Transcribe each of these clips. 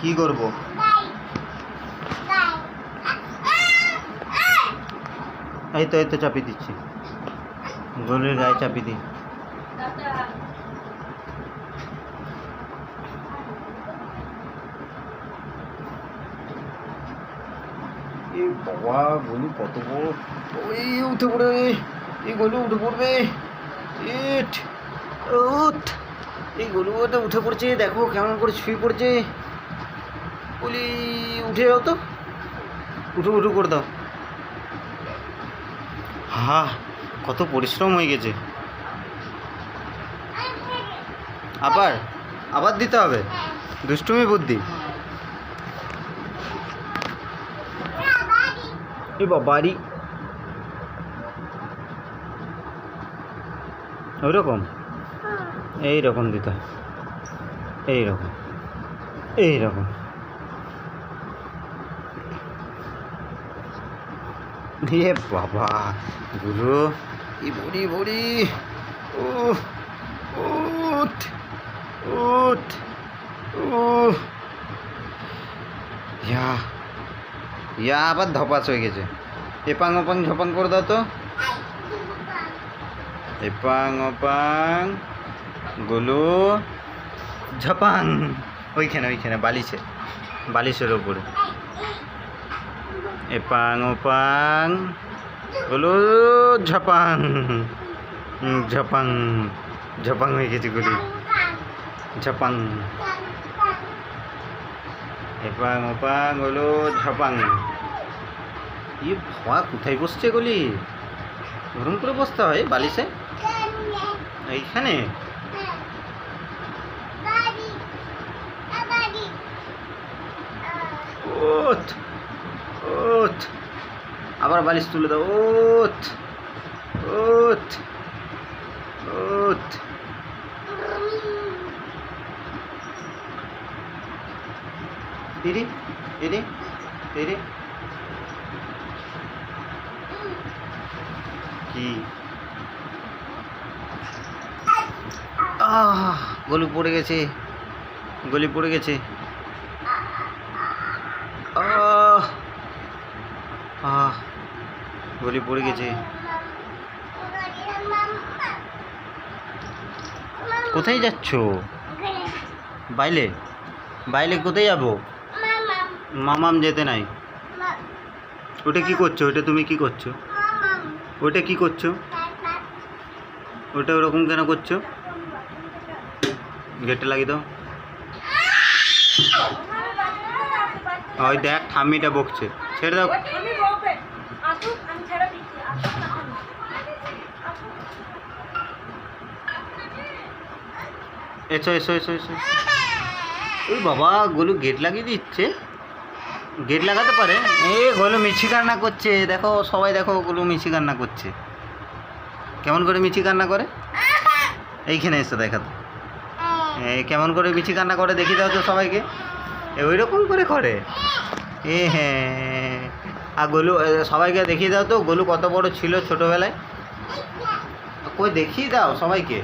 কি করব? এই তো এই তো চাপিয়ে দিচ্ছি। গরুর গায়ে চাপিয়ে দিই। বাবা গলু কত বড়? ওই উঠে পড়ে এই গলু উঠে পড়বে। ইট, উঠ। এই গলু উঠে পড়ছে, দেখো কেমন করে শুয়ে পড়ছে। বলি উঠে যাও তো। উঠু উঠু করে দাও। হা, কত পরিশ্রম হয়ে গেছে। আবার আবার দিতে হবে? দুষ্টুমি বুদ্ধি। এ বাবারি ওই রকম এই রকম দিতে হয়। এই রকম এ বাবা গুলো এই বড়ি বড়ি ও উঠ উঠ ও ইয়া ইয়া আবার ধপাস হয়ে গেছে। এপাং ওপাং ঝপাং করে দাও তো। এপাং ওপাং, গুলো, ঝপাং। ওইখানে ওইখানে, বালিশে, বালিশের ওপরে এপাং ওপাং। বলু ঝাপাং। ঝাপাং। ঝাপাং হয়ে গেছে গুলি। ঝাপাং। এপাং ওপাং বলু ঝাপাং। ইয়ে ই ভা কোথায় বসছে গুলি? ধরুন করে বসতে হয় বালিশে? এইখানে? ও ওঠ। আবার বালিশ তুলে দাও। ওঠ। ওঠ। ওঠ। দিদি দিদি দিদি। কি? আহ, গলু পড়ে গেছে। গলি পড়ে গেছে আহ আহ গলি পড়ে গেছে। কোথায় যাচ্ছ? বাইলে? বাইলে কোথায় যাব? মামাম যেতে নাই। ওটা কি করছ? ওটা তুমি কি করছ? ওটা কি করছ? ওটা ওরকম কেন করছ? গেটে লাগিয়ে দাও। ওই দেখ, ঠাম্মিটা বকছে। ছেড়ে দাও আমি বলবে আসুক আমি ছেড়ে দিচ্ছি আসুক না আসুক। আসুক। এসো এসো এসো এসো। ওই বাবা, গোলু গেট লাগিয়ে দিচ্ছে। গেট লাগাতে পারে। এ, গোলু মিছি কান্না করছে। দেখো, সবাই দেখো, গোলু মিছি কান্না করছে। কেমন করে মিছি কান্না করে? এইখানে এসে, দেখা তো। এই কেমন করে মিছি কান্না করে, দেখি দাও তো সবাইকে। ওই রকম করে করে। এ হ্যাঁ আর গোলু সবাইকে দেখিয়ে দাও তো, গোলু কত বড় ছিল ছোটোবেলায়। কই দেখিয়ে দাও সবাইকে।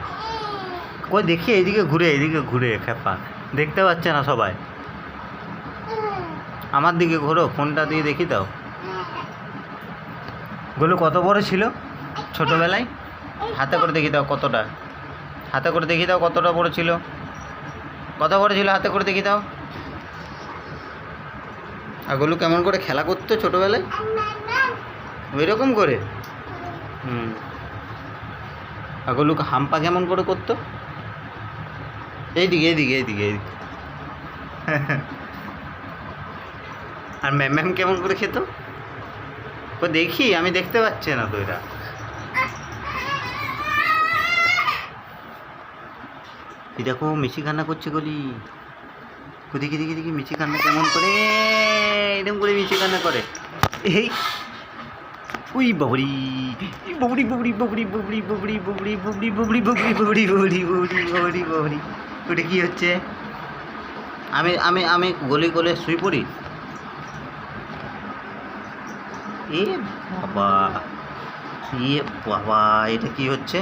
কই দেখি এইদিকে ঘুরে এইদিকে ঘুরে খেপা। দেখতে পাচ্ছে না সবাই। আমার দিকে ঘোরো ফোনটা দিয়ে দেখি দাও। গোলু কত বড় ছিল ছোটোবেলায়? হাতে করে দেখি দাও কতটা। হাতে করে দেখি দাও কতটা বড় ছিল। কত বড় ছিল হাতে করে দেখি দাও। আর গোলু কেমন করে খেলা করতো ছোটোবেলায়? ওই রকম করে? হুম। আর গোলুকে হাম্পা কেমন করে করতো? এইদিকে এইদিকে এইদিকে এইদিকে। আর ম্যাম ম্যাম কেমন করে খেত? ও দেখি, আমি দেখতে পাচ্ছি না তো এই দেখো মিছি কান্না করছে গলি। দেখি দেখি দেখি মিছি কান্না কেমন করে? এরকম করে মিছি কান্না করে। এই উই বাবরি ববরি ববরি ববরি ববরি ববরি ববরি ববরি ববরি ববরি ববরি ববরি ববরি ববরি ববরি ওটা কি হচ্ছে আমি আমি আমি গলে গলে শুয়ে পড়ি এ বাবা এ বাবা এটা কি হচ্ছে